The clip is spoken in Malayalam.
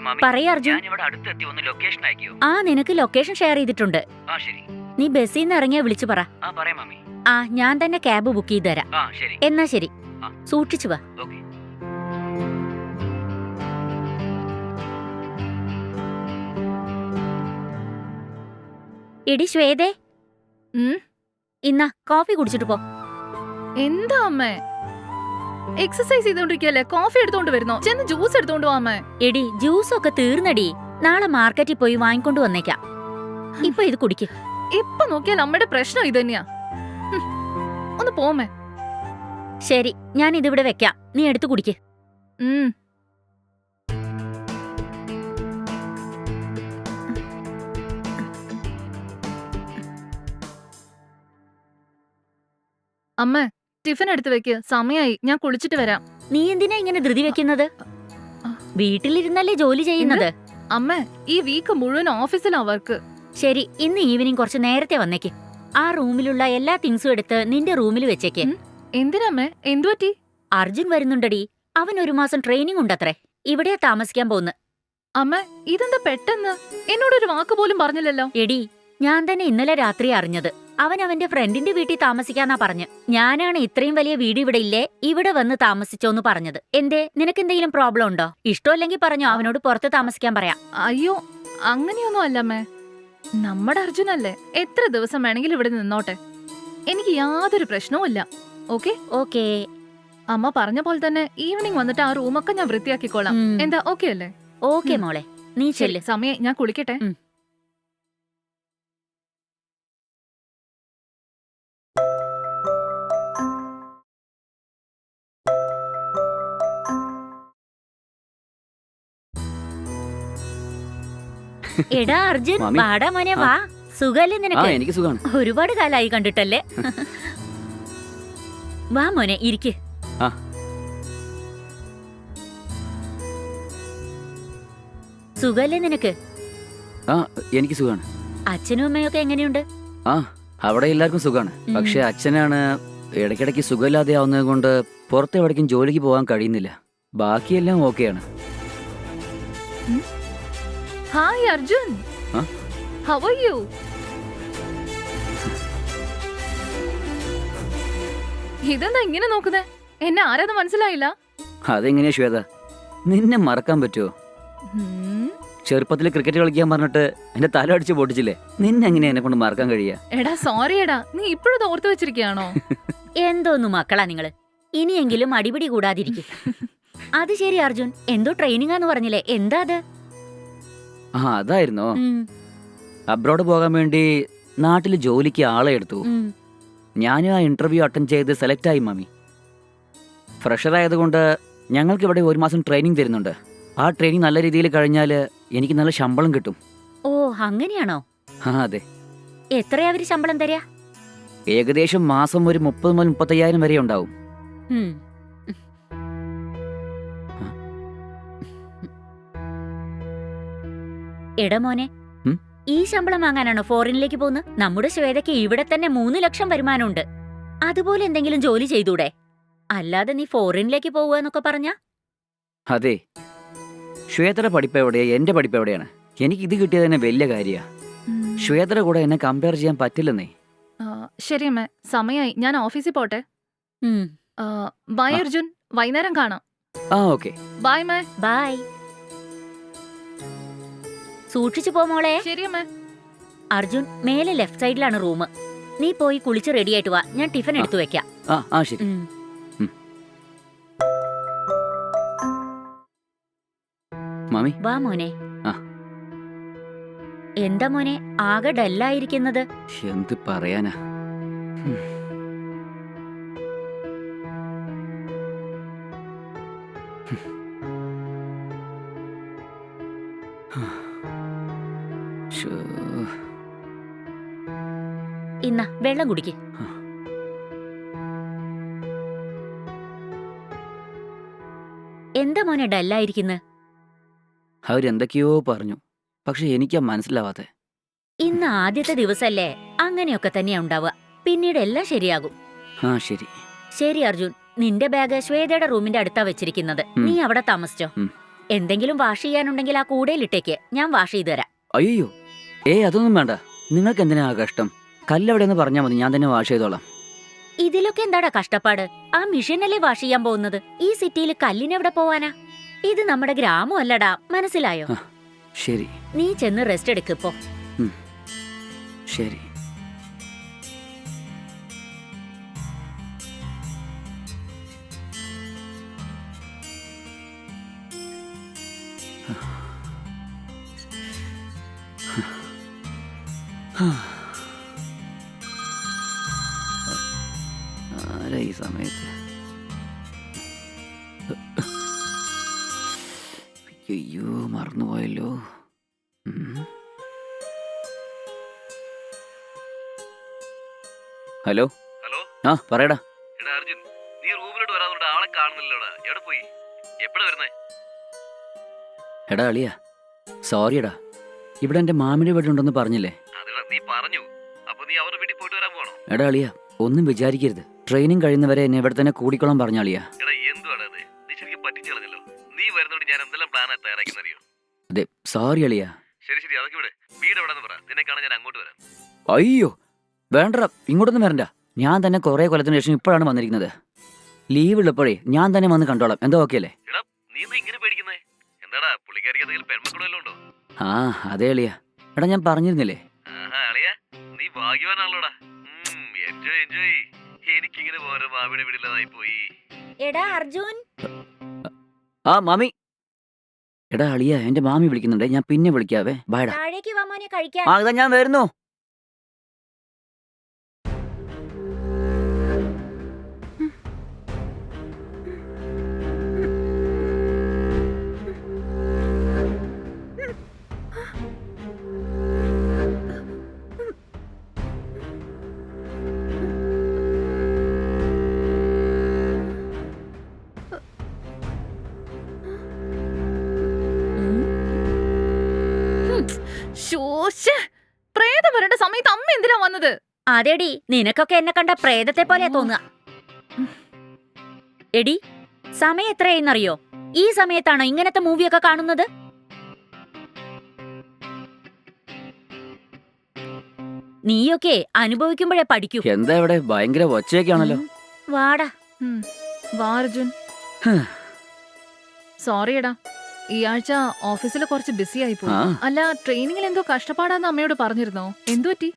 മാമി അർജുൻ. ഞാൻ ഇവിടെ അടുത്തെത്തി ഒന്ന് ലൊക്കേഷൻ അയക്കിയോ ആ നിനക്ക് ലൊക്കേഷൻ ഷെയർ ചെയ്തിട്ടുണ്ട്. ആ ശരി. നീ ബസ്സിൽ നിന്ന് ഇറങ്ങിയാ വിളിച്ചു പറ. ആ പറയാം ഞാൻ തന്നെ ക്യാബ് ബുക്ക് ചെയ്ത് തരാം. ആ ശരി. എന്നാ ശരി. സൂക്ഷിച്ചു വാ. എടി ശ്വേതേ? ഇന്നാ കോഫി കുടിച്ചിട്ട് പോ. എന്താ അമ്മേ? എക്സസൈസ് ചെയ്തോണ്ടിരിക്കല്ലേ കോഫി എടുത്തോണ്ട് വരുന്നോ? ചെന്ന് ജ്യൂസ് എടുത്തോണ്ട് പോവാമേ എടി ജ്യൂസ് ഒക്കെ തീർന്നടി. നാളെ മാർക്കറ്റിൽ പോയി വാങ്ങിക്കൊണ്ട് വന്നേക്കാം. ഇപ്പൊ ഇത് കുടിക്ക്. ഇപ്പൊ നോക്കിയാൽ അമ്മയുടെ പ്രശ്നം ഇത് തന്നെയാ. ഒന്ന് പോമേ ശരി ഞാൻ ഇതിവിടെ വെക്കാം. നീ എടുത്തു കുടിക്ക്. ഉം. അമ്മ ടിഫിൻ എടുത്ത് വെക്ക്. സമയായി. ഞാൻ കുളിച്ചിട്ട് വരാം. നീ എന്തിനാ ഇങ്ങനെ ധൃതി വെക്കുന്നത്? വീട്ടിലിരുന്നല്ലേ ജോലി ചെയ്യുന്നത്? അമ്മ ഈ വീക്ക് മുഴുവൻ ഓഫീസിലാ വർക്ക് ശരി ഇന്ന് ഈവനിങ് കുറച്ച് നേരത്തെ വന്നേക്ക്. ആ റൂമിലുള്ള എല്ലാ തിങ്സും എടുത്ത് നിന്റെ റൂമിൽ വെച്ചേക്ക്. എന്തിനമ്മേ എന്തുപറ്റി അർജുൻ വരുന്നുണ്ടടി. അവൻ ഒരു മാസം ട്രെയിനിങ് ഉണ്ടത്രേ. ഇവിടെ താമസിക്കാൻ പോകുന്നു അമ്മ ഇതെന്താ പെട്ടെന്ന്? എന്നോടൊരു വാക്ക് പോലും പറഞ്ഞില്ലല്ലോ. എടി ഞാൻ തന്നെ ഇന്നലെ രാത്രി അറിഞ്ഞത്. അവൻ അവന്റെ ഫ്രണ്ടിന്റെ വീട്ടിൽ താമസിക്കാന്നാ പറഞ്ഞു. ഞാനാണ് ഇത്രയും വലിയ വീട് ഇവിടെ ഇല്ലേ? ഇവിടെ വന്ന് താമസിച്ചോന്ന് പറഞ്ഞത്. എന്തേ? നിനക്ക് എന്തെങ്കിലും പ്രോബ്ലം ഉണ്ടോ? ഇഷ്ടമല്ലെങ്കിൽ പറഞ്ഞോ അവനോട് പുറത്ത് താമസിക്കാൻ പറയാം. അയ്യോ അങ്ങനെയൊന്നും അല്ലമ്മേ നമ്മുടെ അർജുനല്ലേ എത്ര ദിവസം വേണമെങ്കിലും ഇവിടെ നിന്നോട്ടെ? എനിക്ക് യാതൊരു പ്രശ്നവും ഇല്ല. ഓക്കെ? ഓക്കേ. അമ്മ പറഞ്ഞ പോലെ തന്നെ ഈവനിങ് വന്നിട്ട് ആ റൂമൊക്കെ ഞാൻ വൃത്തിയാക്കിക്കോളാം. ഉം. എന്താ ഓക്കെ അല്ലേ? ഓക്കേ. മോളെ. നീ ചെല്ലേ. ചെല്ല് സമയം ഞാൻ കുളിക്കട്ടെ? ഉം. എടാ അർജുൻ മാമി. വാടാ മോനെ. വാ. സുഖല്ലേ ആ നിനക്ക്? എനിക്ക് സുഖമാണ് ഒരുപാട് കാലായി കണ്ടിട്ടല്ലേ? വാ മോനെ ഇരിക്ക്. ആ. സുഖല്ലേ നിനക്ക്? ആ എനിക്ക് സുഖമാണ് അച്ഛനും അമ്മയൊക്കെ എങ്ങനെയുണ്ട്? ആ അവിടെ എല്ലാവർക്കും സുഖമാണ് ഉം. പക്ഷെ അച്ഛനാണ് ഇടയ്ക്കിടയ്ക്ക് സുഖമില്ലാതെ ആവുന്നത് കൊണ്ട് പുറത്തെവിടേക്കും ജോലിക്ക് പോകാൻ കഴിയുന്നില്ല. ബാക്കിയെല്ലാം ഓക്കെയാണ്. Hi Arjun? How are you ഇതെന്താ ഇങ്ങനെ നോക്കുന്നേ? എന്നെ ആരാത് മനസ്സിലായില്ല. അതെങ്ങനെയാ ശ്വേത? നിന്നെ മറക്കാൻ പറ്റുമോ. ചെറുപ്പത്തിൽ ക്രിക്കറ്റ് കളിക്കാൻ പറഞ്ഞിട്ട് എന്റെ തല അടിച്ച് പൊട്ടിച്ചില്ലേ? നിന്നെ എങ്ങനെ എന്നെ കൊണ്ട് മറക്കാൻ കഴിയാ? എടാ സോറി എടാ. നീ ഇപ്പോഴും ഓർത്ത് വെച്ചിരിക്കുകയാണോ? എന്തോന്നു മക്കളാ നിങ്ങൾ? ഇനിയെങ്കിലും അടിപിടി കൂടാതിരിക്കും. അത് ശരി അർജുൻ. എന്തോ ട്രെയിനിങ് ആന്ന് പറഞ്ഞില്ലേ? എന്താ അത്? ആ അതായിരുന്നോ. ഉം, അബ്രോഡ് പോകാൻ വേണ്ടി നാട്ടിൽ ജോലിക്ക് ആളെ എടുത്തു. ഉം. ഞാനും ആ ഇന്റർവ്യൂ അറ്റൻഡ് ചെയ്ത് സെലക്ട് ആയി മാമി. ഫ്രഷർ ആയതുകൊണ്ട് ഞങ്ങൾക്ക് ഇവിടെ ഒരു മാസം ട്രെയിനിങ് തരുന്നുണ്ട്. ആ ട്രെയിനിങ് നല്ല രീതിയിൽ കഴിഞ്ഞാൽ എനിക്ക് നല്ല ശമ്പളം കിട്ടും. ഓ അങ്ങനെയാണോ? ആ അതെ. എത്രയാ അവർ ശമ്പളം തരാ? ഏകദേശം മാസം ഒരു മുപ്പത് മുതൽ മുപ്പത്തയ്യായിരം വരെ ഉണ്ടാവും. ഉം. എടാ മോനെ. ഉം? ഈ ശമ്പളം വാങ്ങാനാണോ ഫോറിനിലേക്ക് പോകുന്നത് നമ്മുടെ ശ്വേതയ്ക്ക് ഇവിടെ തന്നെ മൂന്ന് ലക്ഷം വരുമാനമുണ്ട്. അതുപോലെ എന്തെങ്കിലും ജോലി ചെയ്തൂടെ? അല്ലാതെ നീ ഫോറിനിലേക്ക് പോവുക എന്നൊക്കെ പറഞ്ഞ? അതെ. ശ്വേതയുടെ പഠിപ്പ് എവിടെയാ? എന്റെ പഠിപ്പ് എവിടെയാണ്? എനിക്ക് ഇത് കിട്ടിയത് തന്നെ വലിയ കാര്യമാണ്. ശ്വേതയുടെ കൂടെ എന്നെ കമ്പയർ ചെയ്യാൻ പറ്റില്ലെന്നേ. ആ, ശരി അമ്മേ. സമയായി. ഞാൻ ഓഫീസിൽ പോട്ടെ? ആ, ബൈ ആ. അർജുൻ. വൈകുന്നേരം കാണാം. ആ ഓക്കെ. ബൈ മേ ബായ് സൂക്ഷിച്ചു പോ മോളെ. ശരി അമ്മേ. അർജുൻ മേലെ ലെഫ്റ്റ് സൈഡിലാണ് റൂം. നീ പോയി കുളിച്ച് റെഡി ആയിട്ട് വാ. ഞാൻ ടിഫിൻ എടുത്തു വെക്കാം. ആ ആ ശരി. ഉം. മാമി? വാ മോനെ. ആ. എന്താ മോനെ? ആകെ ഡല്ലായിരിക്കുന്നത്. എന്ത് പറയാനാ. ശ്ശോ. ഇന്ന വെള്ളം കുടിക്ക്. എന്താ മോനെ ഡല്ലായിരിക്കുന്നത് അവരെന്തൊക്കെയോ പറഞ്ഞു. പക്ഷെ എനിക്കാ മനസ്സിലാവാത്തെ. ഇന്ന് ആദ്യത്തെ ദിവസല്ലേ? അങ്ങനെയൊക്കെ തന്നെയാ ഉണ്ടാവുക. പിന്നീട് എല്ലാം ശരിയാകും. ആ ശരി. ശരി അർജുൻ. നിന്റെ ബാഗ് ശ്വേതയുടെ റൂമിന്റെ അടുത്താ വെച്ചിരിക്കുന്നത്. ഉം. നീ അവിടെ താമസിച്ചോ? ഉം. എന്തെങ്കിലും വാഷ് ചെയ്യാനുണ്ടെങ്കിൽ ആ കൂടയിലിട്ടേക്ക് ഞാൻ വാഷ് ചെയ്തു തരാം. അയ്യോ. ഏ അതൊന്നും വേണ്ട. നിങ്ങൾക്ക് എന്തിനാ ആ കഷ്ടം? കല്ലെവിടെയെന്ന് പറഞ്ഞാൽ മതി ഞാൻ തന്നെ വാഷ് ചെയ്തോളാം. ഇതിലൊക്കെ എന്താടാ കഷ്ടപ്പാട്? ആ മിഷനല്ലേ വാഷ് ചെയ്യാൻ പോകുന്നത്? ഈ സിറ്റിയിൽ കല്ലിനെവിടെ പോവാനാ? ഇത് നമ്മുടെ ഗ്രാമം അല്ലടാ മനസ്സിലായോ? ശരി. നീ ചെന്ന് റെസ്റ്റ് എടുക്കിപ്പോ ശരി. ആരാ ഈ സമയത്ത് അയ്യോ മറന്നുപോയല്ലോ. ഹലോ ഹലോ ആ പറയടാ. എടാ അർജുൻ നീ റൂമിലോട്ട് വരാതുകൊണ്ട് ആളെ കാണുന്നില്ലടാ. എവിടെ പോയി? എപ്പോഴാ വരുന്നേ? എടാ അളിയ സോറിയടാ. ഇവിടെ എന്റെ മാമിയുടെ വീടുണ്ടെന്ന് പറഞ്ഞില്ലേ? അതെടാ നീ പറഞ്ഞു. അപ്പൊ നീ അവരുടെ വീട്ടിൽ പോയിട്ട് വരാൻ പോണോ എടാ അളിയ ഒന്നും വിചാരിക്കരുത്. ട്രെയിനിങ് കഴിയുന്നവരെ എന്നെ ഇവിടെ തന്നെ കൂടിക്കോളം പറഞ്ഞാളിയാ അതെ സോറി അളിയാ അയ്യോ വേണ്ടടാ ഇങ്ങോട്ടൊന്നും വരണ്ട. ഞാൻ തന്നെ കൊറേ കൊല്ലത്തിന് ശേഷം ഇപ്പോഴാണ് വന്നിരിക്കുന്നത്. ലീവ് ഉള്ളപ്പോഴേ ഞാൻ തന്നെ വന്ന് കണ്ടോളാം. എന്താ ഓക്കെ അല്ലേ ആ അതെ അളിയ എടാ ഞാൻ പറഞ്ഞിരുന്നില്ലേ? നീ ഭാഗ്യവാനാണല്ലോടാ. എൻജോയ് എൻജോയ് എനിക്കിങ്ങനെ പോരാ മാമിയുടെ വീടില്ലാതായി പോയി. എടാ അർജുൻ. ആ മാമി. എടാ അളിയ എന്റെ മാമി വിളിക്കുന്നുണ്ട്. ഞാൻ പിന്നെ വിളിക്കാവേ. ബൈഡാ താഴേക്ക് വാ മോനെ കഴിക്കാൻ. ആ ഇതാ ഞാൻ വരുന്നു. പ്രേതം വരേണ്ട സമയത്ത് അമ്മ എന്തിനാ വന്നത്? അതെടി നിനക്കൊക്കെ എന്നെ കണ്ട പ്രേതത്തെ പോലെ തോന്നുക. എടി സമയം എത്രയെന്നറിയോ ഈ സമയത്താണോ ഇങ്ങനത്തെ മൂവിയൊക്കെ കാണുന്നത്? നീയൊക്കെ അനുഭവിക്കുമ്പോഴേ പഠിക്കൂ. എന്താ ഇവിടെ? ഭയങ്കര ഒച്ചയൊക്കെയാണല്ലോ. വാടാ. സോറിയടാ വാ അർജുൻ. ഹ്. ഈ ആഴ്ച ഓഫീസിൽ കുറച്ച് ബിസി ആയി പോയി. ആ. അല്ല ട്രെയിനിങ്ങിൽ എന്തോ കഷ്ടപ്പാടാന്ന് അമ്മയോട് പറഞ്ഞിരുന്നോ? എന്തു പറ്റി